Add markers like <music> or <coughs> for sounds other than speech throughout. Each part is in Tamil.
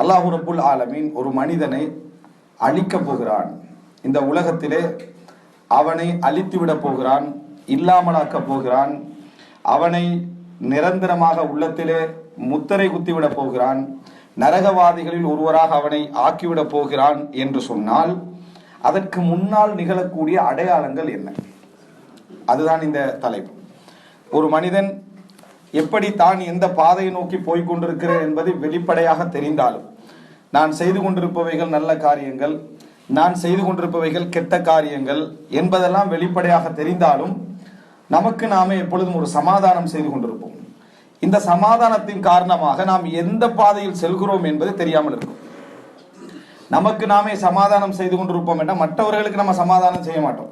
அல்லாஹு ரபுல் ஆலமீன் ஒரு மனிதனை அழிக்கப் போகிறான். இந்த உலகத்திலே அவனை அழித்து விடப் போகிறான் இல்லாமலாக்கப் போகிறான் அவனை நிரந்தரமாக உள்ளத்திலே முத்திரை குத்திவிடப் போகிறான் நரகவாதிகளில் ஒருவராக அவனை ஆக்கிவிடப் போகிறான் என்று சொன்னால் அதற்கு முன்னால் நிகழக்கூடிய அடையாளங்கள் என்ன? அதுதான் இந்த தலைப்பு. ஒரு மனிதன் எப்படி தான் எந்த பாதையை நோக்கி போய்க் கொண்டிருக்கிறேன் என்பது வெளிப்படையாக தெரிந்தாலும் நான் செய்து கொண்டிருப்பவைகள் நல்ல காரியங்கள் நான் செய்து கொண்டிருப்பவைகள் கெட்ட காரியங்கள் என்பதெல்லாம் வெளிப்படையாக தெரிந்தாலும் நமக்கு நாமே எப்பொழுதும் ஒரு சமாதானம் செய்து கொண்டிருப்போம். இந்த சமாதானத்தின் காரணமாக நாம் எந்த பாதையில் செல்கிறோம் என்பது தெரியாமல் இருக்கும். நமக்கு நாமே சமாதானம் செய்து கொண்டிருப்போம் என்றால் மற்றவர்களுக்கு நம்ம சமாதானம் செய்ய மாட்டோம்.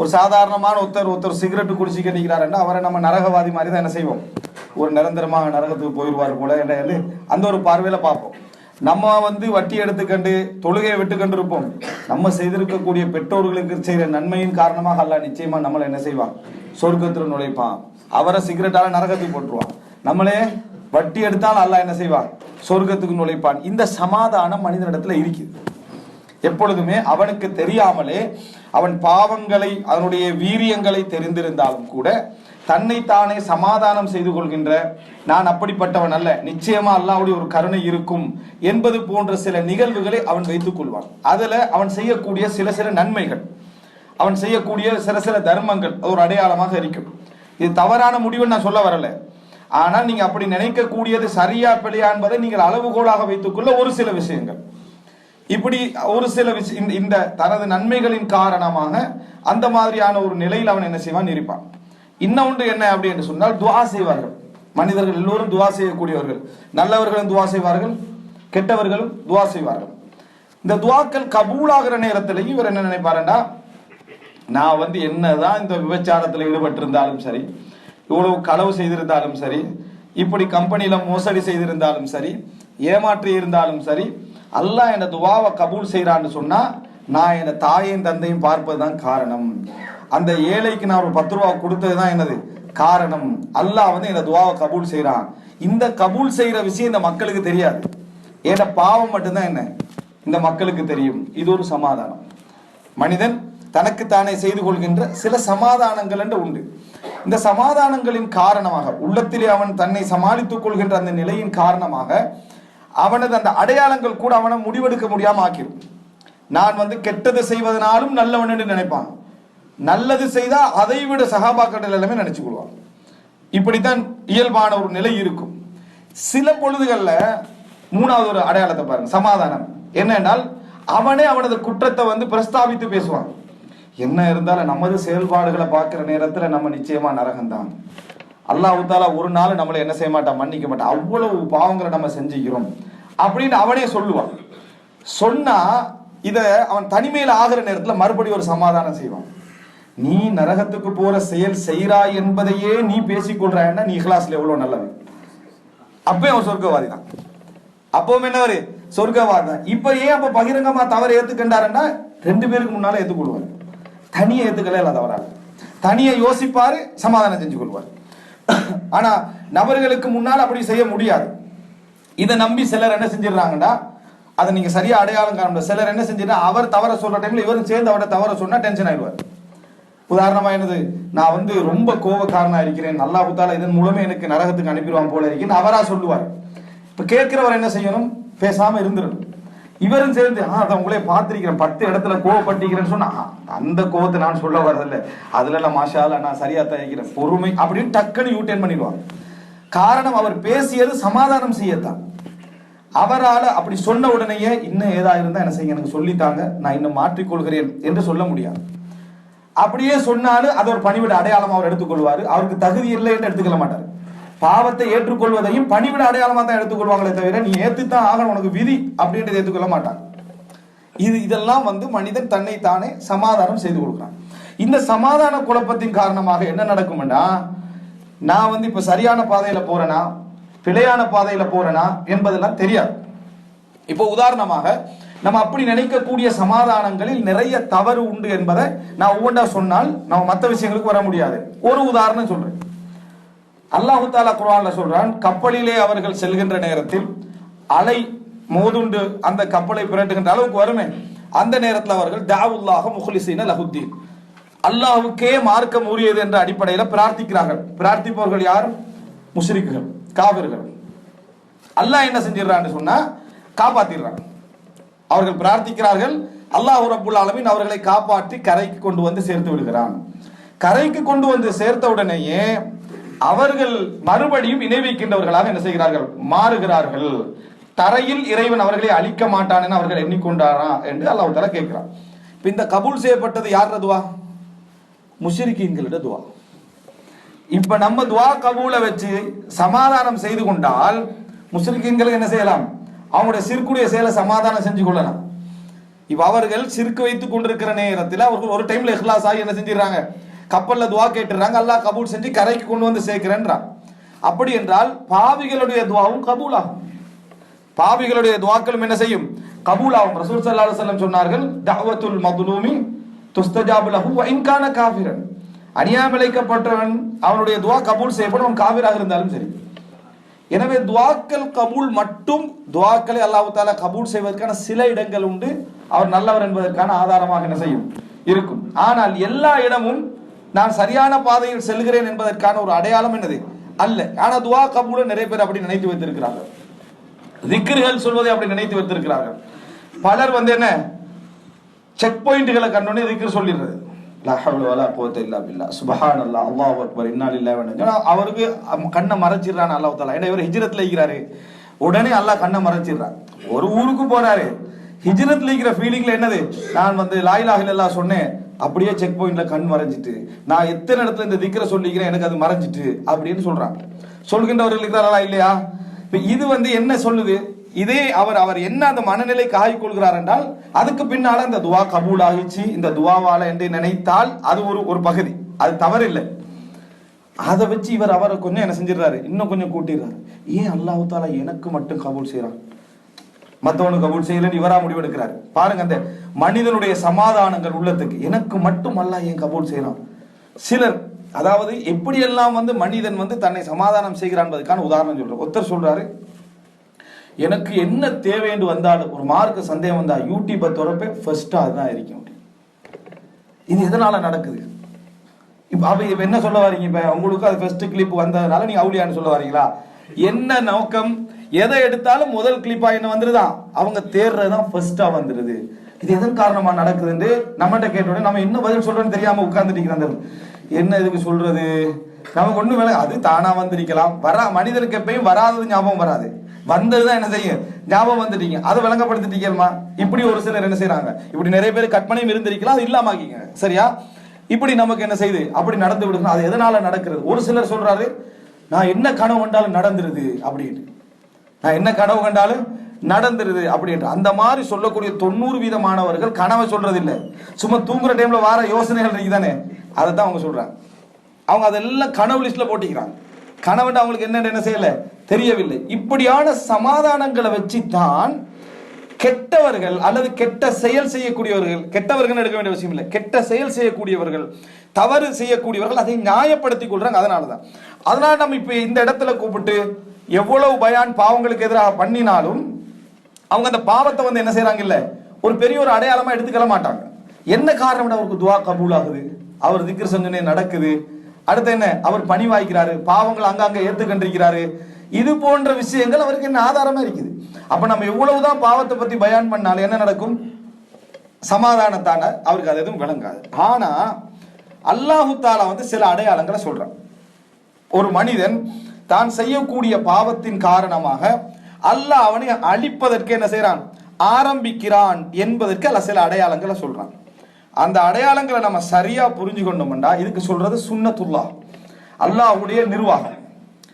ஒரு சாதாரணமான ஒருத்தர் ஒருத்தர் சிகரெட் குடிச்சிக்க நிற்கிறாருன்னா அவரை நம்ம நரகவாதி மாதிரி தான் என்ன செய்வோம்? ஒரு நிரந்தரமாக நரகத்துக்கு போயிடுவார் போல என்ன அந்த ஒரு பார்வையில் பார்ப்போம். நம்ம வந்து வட்டி எடுத்துக்கண்டு தொழுகையை விட்டுக்கண்டு இருப்போம். நம்ம செய்திருக்கக்கூடிய பெற்றோர்களுக்கு செய்கிற நன்மையின் காரணமாக அல்ல நிச்சயமாக நம்மளை என்ன செய்வான்? சொர்க்கத்தில் நுழைப்பான். அவரை சிகரெட்டால நரகத்துக்கு போட்டுருவான். நம்மளே வட்டி எடுத்தால் அல்ல என்ன செய்வான்? சொர்க்கத்துக்கு நுழைப்பான். இந்த சமாதானம் மனிதனிடத்துல இருக்குது. எப்பொழுதுமே அவனுக்கு தெரியாமலே அவன் பாவங்களை அவனுடைய வீரியங்களை தெரிந்திருந்தாலும் கூட தன்னை தானே சமாதானம் செய்து கொள்கின்ற நான் அப்படிப்பட்டவன் அல்ல. நிச்சயமா அல்லாவுடைய ஒரு கருணை இருக்கும் என்பது போன்ற சில நிகழ்வுகளை அவன் வைத்துக் கொள்வான். அதுல அவன் செய்யக்கூடிய சில சில நன்மைகள் அவன் செய்யக்கூடிய சில சில தர்மங்கள் அது ஒரு அடையாளமாக இருக்கும். இது தவறான முடிவுன்னு நான் சொல்ல வரல. ஆனால் நீங்க அப்படி நினைக்கக்கூடியது சரியா பிழையா என்பதை நீங்கள் அளவுகோலாக வைத்துக்கொள்ள ஒரு சில விஷயங்கள். இப்படி ஒரு சில விஷ இந்த- இந்த தனது நன்மைகளின் காரணமாக அந்த மாதிரியான ஒரு நிலையில் அவன் என்ன செய்வான்? இருப்பான். இன்னொன்று என்ன அப்படி என்று சொன்னால் துவா செய்வார்கள். மனிதர்கள் எல்லோரும் துவா செய்யக்கூடியவர்கள். நல்லவர்களும் துவா செய்வார்கள். கெட்டவர்களும் துவா செய்வார்கள். இந்த துவாக்கள் கபூலாகிற நேரத்தில் இவர் என்ன நினைப்பாருன்னா நான் வந்து என்னதான் இந்த விபச்சாரத்தில் ஈடுபட்டிருந்தாலும் சரி இவ்வளவு களவு செய்திருந்தாலும் சரி இப்படி கம்பெனியில் மோசடி செய்திருந்தாலும் சரி ஏமாற்றி இருந்தாலும் சரி அல்லாஹ் என்னை துவாவை கபூல் செய்கிறான்னு சொன்னால் நான் என் தாயையும் தந்தையும் பார்ப்பது தான் காரணம். அந்த ஏழைக்கு நான் ஒரு பத்து ரூபா கொடுத்தது தான் என்னது? காரணம். அல்லாஹ் வந்து என்னை துவாவை கபூல் செய்கிறான் இந்த கபூல் செய்கிற விஷயம் இந்த மக்களுக்கு தெரியாது. ஏன்னா பாவம் மட்டும்தான் என்ன? இந்த மக்களுக்கு தெரியும். இது ஒரு சமாதானம். மனிதன் தனக்குத்தானே செய்து கொள்கின்ற சில சமாதானங்கள் என்று உண்டு. இந்த சமாதானங்களின் காரணமாக உள்ளத்திலே அவன் தன்னை சமாளித்துக் கொள்கின்ற அந்த நிலையின் காரணமாக அவனது அந்த அடையாளங்கள் கூட அவனை முடிவெடுக்க முடியாம ஆக்கிடும் நான் வந்து கெட்டது செய்வதனாலும் நல்லவன் என்று நினைப்பான். நல்லது செய்தா அதை விட சகாபாக்கள் எல்லாமே நினைச்சு கொள்வான் இப்படித்தான் இயல்பான ஒரு நிலை இருக்கும். சில பொழுதுகள்ல மூணாவது ஒரு அடையாளத்தை பாருங்க சமாதானம். என்னென்றால் அவனே அவனது குற்றத்தை வந்து பிரஸ்தாபித்து பேசுவான். என்ன இருந்தாலும் நமது செயல்பாடுகளை பார்க்குற நேரத்தில் நம்ம நிச்சயமா நரகம்தான். அல்லாஹ் தாலா ஒரு நாள் நம்மளை என்ன செய்ய மாட்டான்? மன்னிக்க மாட்டான். அவ்வளவு பாவங்களை நம்ம செஞ்சுக்கிறோம். அப்படின்னு அவனே சொல்லுவான். சொன்னா இத அவன் தனிமையில் ஆகிற நேரத்துல மறுபடியும் ஒரு சமாதானம் செய்வான். நீ நரகத்துக்கு போற செயல் செய்கிறாய் என்பதையே நீ பேசிக்கொள்றாய்னா நீ இஹ்லாஸ்ல எவ்வளவு நல்லவன் அப்பயும் அவன் சொர்க்கவாதி தான். அப்பவும் என்னவரு? சொர்க்கவாதி தான். இப்ப ஏன் அப்ப பகிரங்கமா தவறு ஏத்துக்கின்றாருன்னா ரெண்டு பேருக்கு முன்னால ஏத்துக்கொள்வார். தனியை ஏத்துக்கல இல்ல தவறால தனியை யோசிப்பாரு சமாதானம் செஞ்சு கொள்வார். <coughs> ஆனா நபர்களுக்கு முன்னால் அப்படி செய்ய முடியாது. இதை நம்பி சிலர் என்ன செஞ்சிடறாங்கன்னா அதை நீங்க சரியா அடையாளம் காண முடியாது சிலர் என்ன செஞ்சிடா அவர் தவற சொல்ற டைம்ல இவரும் சேர்ந்து அவரை தவற சொன்னா டென்ஷன் ஆயிடுவார். உதாரணமா என்னது? நான் வந்து ரொம்ப கோபக்காரனா இருக்கிறேன். நல்லா புத்தால இதன் மூலமே எனக்கு நரகத்துக்கு அனுப்பிடுவான் போல இருக்கேன்னு அவரா சொல்லுவார். இப்ப கேட்கிறவர் என்ன செய்யணும்? பேசாம இருந்துடணும். இவரும் சேர்ந்து ஆ அதை உங்களே பார்த்திருக்கிறேன். பத்து இடத்துல கோவப்பட்டிருக்கிறேன்னு சொன்னா அந்த கோவத்தை நான் சொல்ல வரதில்ல. அதுல எல்லாம் மாஷால நான் சரியா தயாரிக்கிறேன் பொறுமை அப்படின்னு டக்குன்னு யூட்டேன் பண்ணிடுவாங்க. காரணம் அவர் பேசியது சமாதானம் செய்யத்தான். அவரால் அப்படி சொன்ன உடனேயே இன்னும் ஏதா இருந்தால் என்ன செய்யுங்க? எனக்கு சொல்லித்தாங்க. நான் இன்னும் மாற்றிக்கொள்கிறேன் என்று சொல்ல முடியாது. அப்படியே சொன்னாலும் அது ஒரு பணிவிட அடையாளம் அவர் எடுத்துக்கொள்வார். அவருக்கு தகுதி இல்லை என்று எடுத்துக்கொள்ள மாட்டார். பாவத்தை ஏற்றுக்கொள்வதையும் பணிவிட அடையாளமாக தான் எடுத்துக்கொள்வாங்களே தவிர நீ ஏற்றுத்தான் ஆகணும் உனக்கு விதி அப்படின்றத ஏற்றுக்கொள்ள மாட்டாங்க. இது இதெல்லாம் வந்து மனிதன் தன்னை தானே சமாதானம் செய்து கொடுக்குறான். இந்த சமாதான குழப்பத்தின் காரணமாக என்ன நடக்கும்னா நான் வந்து இப்போ சரியான பாதையில் போறேனா பிழையான பாதையில் போறேனா என்பதெல்லாம் தெரியாது. இப்போ உதாரணமாக நம்ம அப்படி நினைக்கக்கூடிய சமாதானங்களில் நிறைய தவறு உண்டு என்பதை நான் ஒவ்வொன்றா சொன்னால் நம்ம மற்ற விஷயங்களுக்கு வர முடியாது. ஒரு உதாரணம் சொல்றேன். அல்லாஹு தாலா குரான்ல சொல்றான் கப்பலிலே அவர்கள் செல்கின்ற நேரத்தில் அலை மோதுண்டு அந்த கப்பலை பிரட்டுகின்ற அளவுக்கு வருமே அந்த நேரத்தில் அவர்கள் தாவுல்லாக முஹ்லிசீன லஹுத்தீன். அல்லாஹ்வுக்கே மார்க்கம் உரியது என்ற அடிப்படையில் பிரார்த்திக்கிறார்கள். பிரார்த்திப்பவர்கள் யார்? முஷ்ரிக்குகள் காவிர்கள் அல்லாஹ் என்ன செஞ்சிடறான்னு சொன்னா காப்பாத்திடுறான். அவர்கள் பிரார்த்திக்கிறார்கள் அல்லாஹ் ரபுல் ஆலமீன் அவர்களை காப்பாற்றி கரைக்கு கொண்டு வந்து சேர்த்து விடுகிறான். கரைக்கு கொண்டு வந்து சேர்த்த உடனேயே அவர்கள் மறுபடியும் இணை வைக்கின்றவர்களாக என்ன செய்கிறார்கள்? மாறுகிறார்கள். தரையில் இறைவன் அவர்களை அழிக்க மாட்டான் என அவர்கள் எண்ணிக்கொண்டாரா என்று அல்லாஹ் தஆலா கேட்கிறான். இப்போ இந்த கபூல் செய்யப்பட்டது யார் துவா? முஷிரிக்கீன்களிட துவா. இப்ப நம்ம துவா கபூலை வச்சு சமாதானம் செய்து கொண்டால் முஸ்லிம்களுக்கு என்ன செய்யலாம்? அவங்களுடைய சிற்குடைய செயலை சமாதானம் செஞ்சு கொள்ளலாம். இப்ப அவர்கள் சிறுக்கு வைத்துக் கொண்டிருக்கிற நேரத்தில் அவர்கள் ஒரு டைம்ல இஹ்லாஸ் ஆகி என்ன செஞ்சிடறாங்க? கப்பலில் துவா கேட்டுறாங்க அல்லாஹ் கபூல் செஞ்சு கரைக்கு கொண்டு வந்து சேர்க்கிறேன்றான் அப்படி என்றால் பாவிகளுடைய துவாவும் கபூலாகும். பாவிகளுடைய துவாக்களும் என்ன செய்யும்? கபூலாகும். ரசூல் ஸல்லல்லாஹு செல்லம் சொன்னார்கள் தஹவத்துல் மதுலூமி துஸ்தஜாபுலஹு லஹு வ இன் அவனுடைய துவா கபூல் செய்யப்படும் அவன் காவிராக இருந்தாலும் சரி. எனவே துவாக்கள் கபூல் மட்டும் துவாக்களை அல்லாஹு தாலா கபூல் செய்வதற்கான சில இடங்கள் உண்டு. அவர் நல்லவர் என்பதற்கான ஆதாரமாக என்ன செய்யும்? இருக்கும். ஆனால் எல்லா இடமும் நான் சரியான பாதையில் செல்கிறேன் என்பதற்கான ஒரு அடையாளம் என்னது? அல்ல. ஆனா துவா கபூல நிறைய பேர் அப்படி நினைத்து வைத்திருக்கிறார்கள். திக்ருகள் சொல்வதை அப்படி நினைத்து வைத்திருக்கிறார்கள். பலர் வந்து என்ன? செக் பாயிண்ட்களை கண்டோன்னே திக்ரு சொல்லிடுறது. அவருக்கு கண்ணை மறைச்சிடுறான் அல்லாஹ் தாலா ஏன்னா இவர் ஹிஜ்ரத்தில் இருக்கிறாரு. உடனே அல்லாஹ் கண்ணை மறைச்சிடுறான். ஒரு ஊருக்கு போறாரு. ஹிஜ்ரத்தில் இருக்கிற ஃபீலிங்ல என்னது? நான் வந்து லாயிலாக எல்லாம் சொன்னேன். அப்படியே செக் பாயிண்ட்ல கண் மறைஞ்சிட்டு நான் எத்தனை இடத்துல இந்த திக்கிற சொல்லிக்கிறேன் எனக்கு அது மறைஞ்சிட்டு அப்படின்னு சொல்றான். சொல்கின்றவர்களுக்கு தான் இல்லையா? இப்போ இது வந்து என்ன சொல்லுது? இதே அவர் அவர் என்ன அந்த மனநிலை காய் கொள்கிறார் என்றால் அதுக்கு பின்னால இந்த துவா கபூல் ஆகிச்சு இந்த துவாவால என்று நினைத்தால் அது ஒரு ஒரு பகுதி. அது தவறில்லை. அதை வச்சு இவர் அவரை கொஞ்சம் என்ன செஞ்சிடறாரு? இன்னும் கொஞ்சம் கூட்டிடுறாரு. ஏன் அல்லாஹு தாலா எனக்கு மட்டும் கபூல் செய்யறான் மற்றவனுக்கு கபூல் செய்யலன்னு இவரா முடிவெடுக்கிறாரு. பாருங்க அந்த மனிதனுடைய சமாதானங்கள் உள்ளத்துக்கு எனக்கு மட்டும் ஏன் கபூல் செய்கிறான்? சிலர் அதாவது எப்படியெல்லாம் வந்து மனிதன் வந்து தன்னை சமாதானம் செய்கிறான் என்பதுக்கான உதாரணம் சொல்கிறேன் ஒருத்தர் சொல்றாரு எனக்கு என்ன தேவை என்று வந்தாலும் ஒரு மார்க்கு சந்தேகம் வந்தா யூடியூப்பை திறப்பே ஃபர்ஸ்டா அதுதான் இருக்கும் இது எதனால நடக்குது? இப்போ அப்ப இப்ப என்ன சொல்ல வரீங்க? இப்ப உங்களுக்கு அது ஃபர்ஸ்ட் கிளிப் வந்ததுனால நீங்க அவுளியான்னு சொல்ல வரீங்களா? என்ன நோக்கம்? எதை எடுத்தாலும் முதல் கிளிப்பா என்ன வந்துருதான் அவங்க தேர்றதுதான் ஃபர்ஸ்டா வந்துருது. இது எதன் காரணமா நடக்குதுன்னு நம்மகிட்ட கேட்ட நம்ம என்ன பதில் சொல்றோம்னு தெரியாம உட்கார்ந்துட்டு அந்த என்ன இதுக்கு சொல்றது? நமக்கு ஒண்ணு வேலை அது தானா வந்திருக்கலாம். வரா மனிதனுக்கு எப்பயும் வராதது ஞாபகம் வராது. வந்ததுதான் என்ன செய்யும்? ஞாபகம் வந்துட்டீங்க. அதை விளங்கப்படுத்திட்டீங்கம்மா இப்படி ஒரு சிலர் என்ன செய்யறாங்க இப்படி நிறைய பேர் கற்பனையும் இருந்திருக்கலாம் அது இல்லாமக்கிங்க சரியா? இப்படி நமக்கு என்ன செய்யுது அப்படி நடந்து விடுங்க அது எதனால நடக்கிறது? ஒரு சிலர் சொல்றாரு நான் என்ன கனவு கண்டாலும் நடந்துருது அப்படின்னு நான் என்ன கனவு கண்டாலும் நடந்துருது அப்படின்ற அந்த மாதிரி சொல்லக்கூடிய தொண்ணூறு வீதமானவர்கள் கனவை சொல்றது சும்மா தூங்குற டைம்ல வார யோசனைகள் இருக்குதானே அதை தான் அவங்க சொல்றாங்க. அவங்க அதெல்லாம் கனவு லிஸ்ட்ல போட்டிக்கிறாங்க கனவுன்னு அவங்களுக்கு என்னென்ன என்ன செய்யல? தெரியவில்லை. இப்படியான சமாதானங்களை வச்சு தான் கெட்டவர்கள் அல்லது கெட்ட செயல் செய்யக்கூடியவர்கள் கெட்டவர்கள் எடுக்க வேண்டிய அவசியம் இல்லை. கெட்ட செயல் செய்யக்கூடியவர்கள் தவறு செய்யக்கூடியவர்கள் அதை நியாயப்படுத்திக் கொள்றாங்க. அதனால தான் அதனால நம்ம இப்ப இந்த இடத்துல கூப்பிட்டு எவ்வளவு பயான் பாவங்களுக்கு எதிராக பண்ணினாலும் அவங்க அந்த பாவத்தை வந்து என்ன செய்யறாங்க இல்ல ஒரு பெரிய ஒரு அடையாளமா எடுத்துக்கல மாட்டாங்க. என்ன காரணம் அவருக்கு துவா கபூல் ஆகுது அவர் திக்ர செஞ்சனே நடக்குது. அடுத்து என்ன? அவர் பணி வாய்க்கிறாரு. பாவங்கள் அங்கங்க ஏத்துக்கண்டிருக்கிறாரு. இது போன்ற விஷயங்கள் அவருக்கு என்ன ஆதாரமா இருக்குது? அப்ப நம்ம எவ்வளவுதான் பாவத்தை பத்தி பயான் பண்ணாலும் என்ன நடக்கும்? சமாதானத்தான அவருக்கு அது எதுவும் விளங்காது. ஆனா அல்லாஹு தாலா வந்து சில அடையாளங்களை சொல்றான். ஒரு மனிதன் தான் செய்யக்கூடிய பாவத்தின் காரணமாக அல்லாஹ் அவனை அழிப்பதற்கு என்ன செய்யறான் ஆரம்பிக்கிறான் என்பதற்கு அல்ல சில அடையாளங்களை சொல்றான். அந்த அடையாளங்களை நம்ம சரியா புரிஞ்சு கொண்டோம்டா இதுக்கு சொல்றது சுண்ணத்துல்லா அல்லாஹ்வுடைய நிர்வாகம்.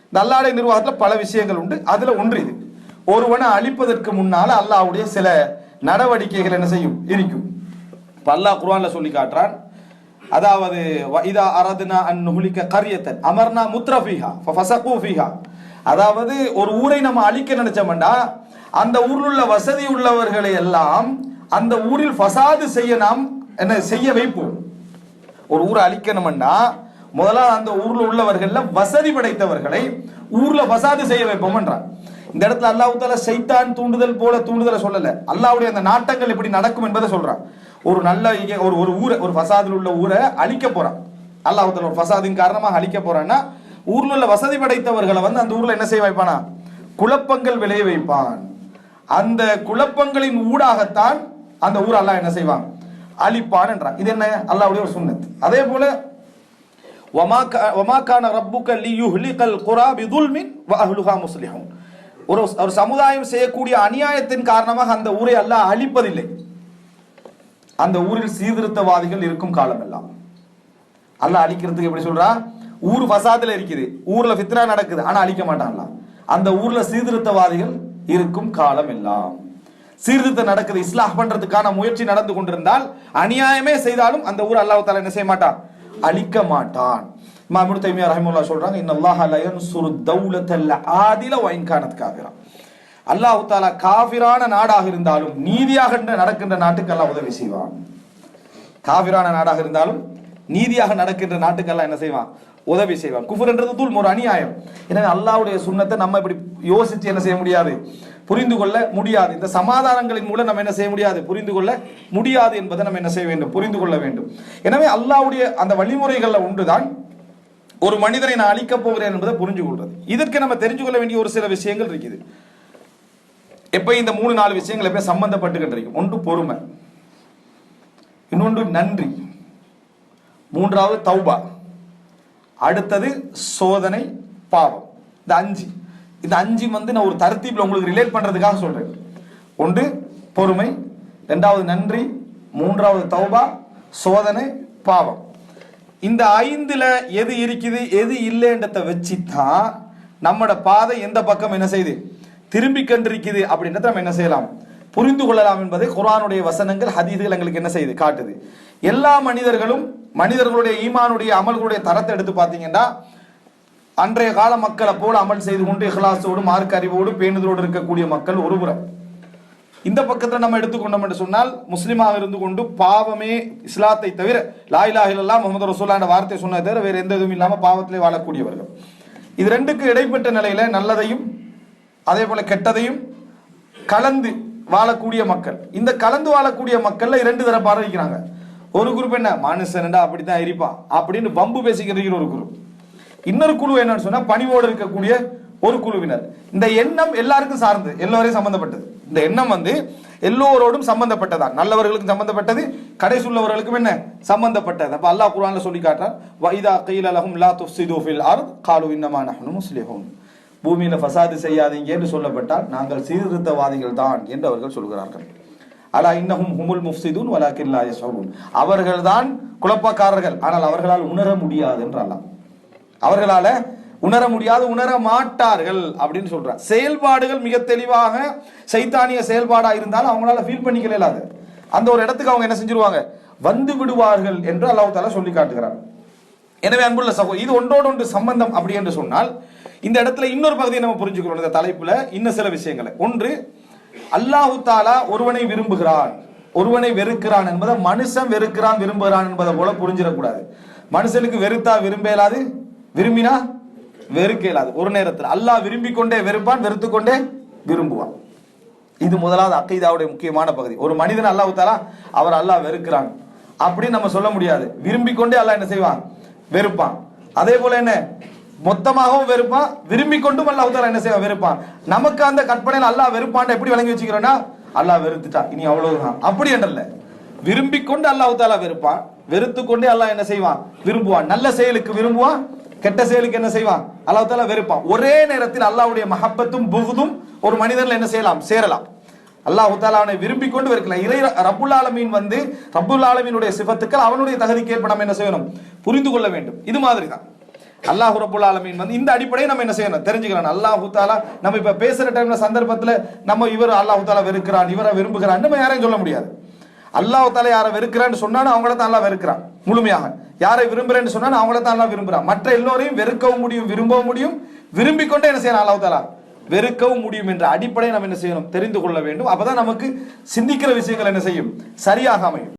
இந்த அல்லாஹ்வுடைய நிர்வாகத்துல பல விஷயங்கள் உண்டு. அதுல ஒன்று இது. ஒருவனை அழிப்பதற்கு முன்னால அல்லாஹுடைய சில நடவடிக்கைகள் என்ன செய்யும்? இருக்கும். இப்போ அல்லாஹ் குர்ஆன்ல சொல்லி காட்டுறான். அதாவது இதா அரதுனா அன் நுஹ்லிக கரியத்தன். அமர்னா முத்ரஃபிஹா ஃபஸகு அதாவது ஒரு ஊரை நம்ம அழிக்க நினைச்சோம்டா அந்த ஊரில் உள்ள வசதி உள்ளவர்களை எல்லாம் அந்த ஊரில் ஃபசாது செய்ய நாம் என்ன செய்ய வைப்போம். ஒரு ஊரை அழிக்கணும்னா முதலாவது அந்த ஊர்ல உள்ளவர்கள்ல வசதி படைத்தவர்களை ஊர்ல ஃபசாது செய்ய வைப்போம்ன்றான் இந்த இடத்துல அல்லாஹ் சைத்தான் தூண்டுதல் போல தூண்டுதலை சொல்லல. அல்லாவுடைய அந்த நாட்டங்கள் எப்படி நடக்கும் என்பதை சொல்றான். ஒரு நல்ல ஒரு ஒரு ஊரை ஒரு ஃபசாதில் உள்ள ஊரை அழிக்க போறான். அல்லாஹ் தாலா ஒரு ஃபசாதின் காரணமாக அழிக்க போறான்னா ஊர்ல உள்ள வசதி படைத்தவர்களை வந்து அந்த ஊர்ல என்ன செய்ய வைப்பானா? குழப்பங்கள் விளைய வைப்பான். அந்த குழப்பங்களின் ஊடாகத்தான் அந்த ஊர் அல்லாஹ் என்ன செய்வான்? அழிப்பான் என்றான். இது என்ன? அல்லாவுடைய ஒரு சுண்ணத். அதே போல ஒமாக்கான ரப்புக்க லியுஹ்லிகல் குரா பிதுல்மின் வஹ்லுஹா முஸ்லிஹூன். ஒரு ஒரு சமுதாயம் செய்யக்கூடிய அநியாயத்தின் காரணமாக அந்த ஊரை அல்லாஹ் அழிப்பதில்லை. அந்த ஊரில் சீர்திருத்தவாதிகள் இருக்கும் காலமெல்லாம். அல்லாஹ் அழிக்கிறதுக்கு எப்படி சொல்றான் ஊர் ஃபசாதுல இருக்குது. ஊர்ல ஃபித்னா நடக்குது. ஆனா அழிக்க மாட்டாங்களா அந்த ஊர்ல சீர்திருத்தவாதிகள் இருக்கும் காலம் எல்லாம். சீர்திருத்தம் நடக்குது. இஸ்லாஹ் பண்றதுக்கான முயற்சி நடந்து கொண்டிருந்தால் அநியாயமே செய்தாலும் அந்த ஊர் அல்லாஹால என்ன செய்ய மாட்டான்? அழிக்க மாட்டான். மாமூர் தைமியா ரஹிமுல்லா சொல்றாங்க இன்னல்லாஹ லா யன்சுரு தௌலத்தல்ல ஆதில வ இன் அல்லாஹு அல்லாஹ் தாலா காவிரான நாடாக இருந்தாலும் நீதியாக நடக்கின்ற நாட்டுக்கு அல்லாஹ் உதவி செய்வான். காவிரான நாடாக இருந்தாலும் நீதியாக நடக்கின்ற நாட்டுக்கெல்லாம் என்ன செய்வான்? உதவி செய்வான். குஃபுர்ன்றது தூள் ஒரு அநியாயம். எனவே அல்லாவுடைய சுண்ணத்தை நம்ம இப்படி யோசித்து என்ன செய்ய முடியாது? புரிந்து கொள்ள முடியாது. இந்த சமாதானங்களின் மூலம் நம்ம என்ன செய்ய முடியாது? புரிந்து கொள்ள முடியாது என்பதை நம்ம என்ன செய்ய வேண்டும்? புரிந்து கொள்ள வேண்டும். எனவே அல்லாவுடைய அந்த வழிமுறைகளில் ஒன்றுதான் ஒரு மனிதனை நான் அழிக்கப் போகிறேன் என்பதை புரிஞ்சு கொள்றது இதற்கு நம்ம தெரிஞ்சு கொள்ள வேண்டிய ஒரு சில விஷயங்கள் இருக்குது. எப்போ இந்த மூணு நாலு விஷயங்கள் எப்போ சம்பந்தப்பட்டுக்கிட்டு இருக்கும்? ஒன்று பொறுமை. இன்னொன்று நன்றி. மூன்றாவது தௌபா. அடுத்தது சோதனை பாவம். இந்த அஞ்சு. இந்த அஞ்சு வந்து நான் ஒரு தருத்தீப்பில் உங்களுக்கு ரிலேட் பண்ணுறதுக்காக சொல்கிறேன் ஒன்று பொறுமை. ரெண்டாவது நன்றி. மூன்றாவது தௌபா. சோதனை பாவம். இந்த ஐந்தில் எது இருக்குது எது இல்லைன்றத வச்சு தான் நம்மளோட பாதை எந்த பக்கம் என்ன செய்யுது? திரும்பி கண்டிருக்குது அப்படின்றத நம்ம என்ன செய்யலாம்? புரிந்து கொள்ளலாம் என்பதை குரானுடைய வசனங்கள் ஹதீதுகள் எங்களுக்கு என்ன செய்யுது? காட்டுது. எல்லா மனிதர்களும் மனிதர்களுடைய ஈமானுடைய அமல்களுடைய தரத்தை எடுத்து பார்த்தீங்கன்னா அன்றைய கால மக்களை போல அமல் செய்து கொண்டு இஹ்லாசோடு மார்க் அறிவோடு பேணுதலோடு இருக்கக்கூடிய மக்கள் ஒருபுறம் இந்த பக்கத்தில் நம்ம எடுத்துக்கொண்டோம் என்று சொன்னால் முஸ்லீமாக இருந்து கொண்டு பாவமே இஸ்லாத்தை தவிர லா முகமது ரசூல்லான வார்த்தை சொன்னதை தவிர வேறு எந்த இதுவும் இல்லாமல் பாவத்திலே வாழக்கூடியவர்கள். இது ரெண்டுக்கு இடைப்பட்ட நிலையில் நல்லதையும் அதே போல் கெட்டதையும் கலந்து வாழக்கூடிய மக்கள். இந்த கலந்து வாழக்கூடிய மக்கள்ல இரண்டு தரப்பாக இருக்கிறாங்க ஒரு குரூப் என்ன? மனுஷன்டா அப்படித்தான் இருப்பான் அப்படின்னு வம்பு பேசிக்கிற ஒரு குரூப். இன்னொரு குழு என்னன்னு சொன்னா பணிவோடு இருக்கக்கூடிய ஒரு குழுவினர். இந்த எண்ணம் எல்லாருக்கும் சார்ந்து எல்லோரையும் சம்பந்தப்பட்டது. இந்த எண்ணம் வந்து எல்லோரோடும் சம்பந்தப்பட்டதான் நல்லவர்களுக்கும் சம்பந்தப்பட்டது கடைசி உள்ளவர்களுக்கும் என்ன? சம்பந்தப்பட்டது. அப்ப அல்லாஹ் குரான்ல சொல்லி காட்டுறான் வைதா கையில் அலகும் லா துஃப்ஸிது ஃபில் ஆர் காலு இன்னமான முஸ்லிஹோன். பூமியில் ஃபசாது செய்யாதீங்க என்று சொல்லப்பட்டால் நாங்கள் சீர்திருத்தவாதிகள் தான் என்று அவர்கள் சொல்கிறார்கள். அலா இன்னஹும் ஹுமுல் முஃப்சிதூன் வலாக்கின் லா அவர்கள் அவர்கள்தான் குழப்பக்காரர்கள். ஆனால் அவர்களால் உணர முடியாது என்றாலாம் அவர்களால் அவர்களால உணர முடியாது உணர மாட்டார்கள் அப்படின்னு சொல்றார் செயல்பாடுகள் மிக தெளிவாக சைத்தானிய செயல்பாடா இருந்தாலும் அவங்களால ஃபீல் பண்ணிக்கல இல்லாது. அந்த ஒரு இடத்துக்கு அவங்க என்ன செஞ்சிருவாங்க? வந்து விடுவார்கள் என்று அல்லாஹ் தாலா சொல்லி காட்டுகிறார் எனவே அன்புள்ள சகோ இது ஒன்றோடு ஒன்று சம்பந்தம் அப்படி என்று சொன்னால் இந்த இடத்துல இன்னொரு பகுதியை நம்ம புரிஞ்சுக்கிறோம் இந்த தலைப்புல இன்னும் சில விஷயங்களை. ஒன்று அல்லாஹு தாலா ஒருவனை விரும்புகிறான். ஒருவனை வெறுக்கிறான் என்பதை மனுஷன் வெறுக்கிறான் விரும்புகிறான் என்பதை போல புரிஞ்சிடக்கூடாது. மனுஷனுக்கு வெறுத்தா விரும்ப இயலாது? விரும்பினா வெறுக்க இயலாது. ஒரு நேரத்தில் அல்லாஹ் விரும்பிக் கொண்டே வெறுப்பான் வெறுத்து கொண்டே விரும்புவான். இது முதலாவது அக்கைதாவுடைய முக்கியமான பகுதி. ஒரு மனிதன் அல்லாஹ் தாலா அவர் அல்லாஹ் வெறுக்கிறான். அப்படின்னு நம்ம சொல்ல முடியாது. விரும்பிக் கொண்டே அல்லாஹ் என்ன செய்வான்? வெறுப்பான். அதே போல என்ன? மொத்தமாகவும் வெறுப்பான் விரும்பி கொண்டும் அல்லாஹ் தாலா என்ன செய்வான் வெறுப்பான். நமக்கு அந்த கற்பனையில் அல்லாஹ் வெறுப்பான் எப்படி விளங்கி வச்சுக்கிறோன்னா அல்லாஹ் வெறுத்துட்டா. இனி அவ்வளவுதான். அப்படி என்றல்ல. விரும்பி கொண்டு அல்லாஹ் தாலா வெறுப்பான். வெறுத்து கொண்டே அல்லாஹ் என்ன செய்வான்? விரும்புவான். நல்ல செயலுக்கு விரும்புவான் கெட்ட செயலுக்கு என்ன செய்வான்? அல்லாஹ் தாலா வெறுப்பான். ஒரே நேரத்தில் அல்லாஹ்வுடைய மஹப்பத்தும் புகுதும் ஒரு மனிதன்ல என்ன செய்யலாம்? சேரலாம். அல்லாஹ் தாலா விரும்பி கொண்டு வெறுக்கலாம். இறை ரபுல் ஆலமீன் வந்து ரபுல் ஆலமீனுடைய சிபத்துக்கள் அவனுடைய தகுதிக்கு ஏற்ப நம்ம என்ன செய்யணும்? புரிந்து கொள்ள வேண்டும். இது மாதிரி தான் அல்லாஹ் ரப்புல் ஆலமீன் வந்து இந்த அடிப்படையை நம்ம என்ன செய்யணும்? தெரிஞ்சுக்கலாம் அல்லாஹு தாலா நம்ம இப்போ பேசுகிற டைமில் சந்தர்ப்பத்தில் நம்ம இவர் அல்லாஹு தாலா வெறுக்கிறான் இவரை விரும்புகிறான். நம்ம யாரையும் சொல்ல முடியாது. அல்லாஹ் தாலா யாரை வெறுக்கிறான்னு சொன்னாலும் அவங்கள தான் அல்லாஹ் வெறுக்கிறான் முழுமையாக. யாரை விரும்புறேன்னு சொன்னாலும் அவங்கள தான் அல்லா விரும்புறான் மற்ற எல்லோரையும் வெறுக்கவும் முடியும் விரும்பவும் முடியும். விரும்பிக் கொண்டே என்ன செய்யலாம் அல்லாஹ் தாலா? வெறுக்கவும் முடியும் என்ற அடிப்படையை நம்ம என்ன செய்யணும்? தெரிந்து கொள்ள வேண்டும். அப்பதான் நமக்கு சிந்திக்கிற விஷயங்கள் என்ன செய்யும்? சரியாக அமையும்.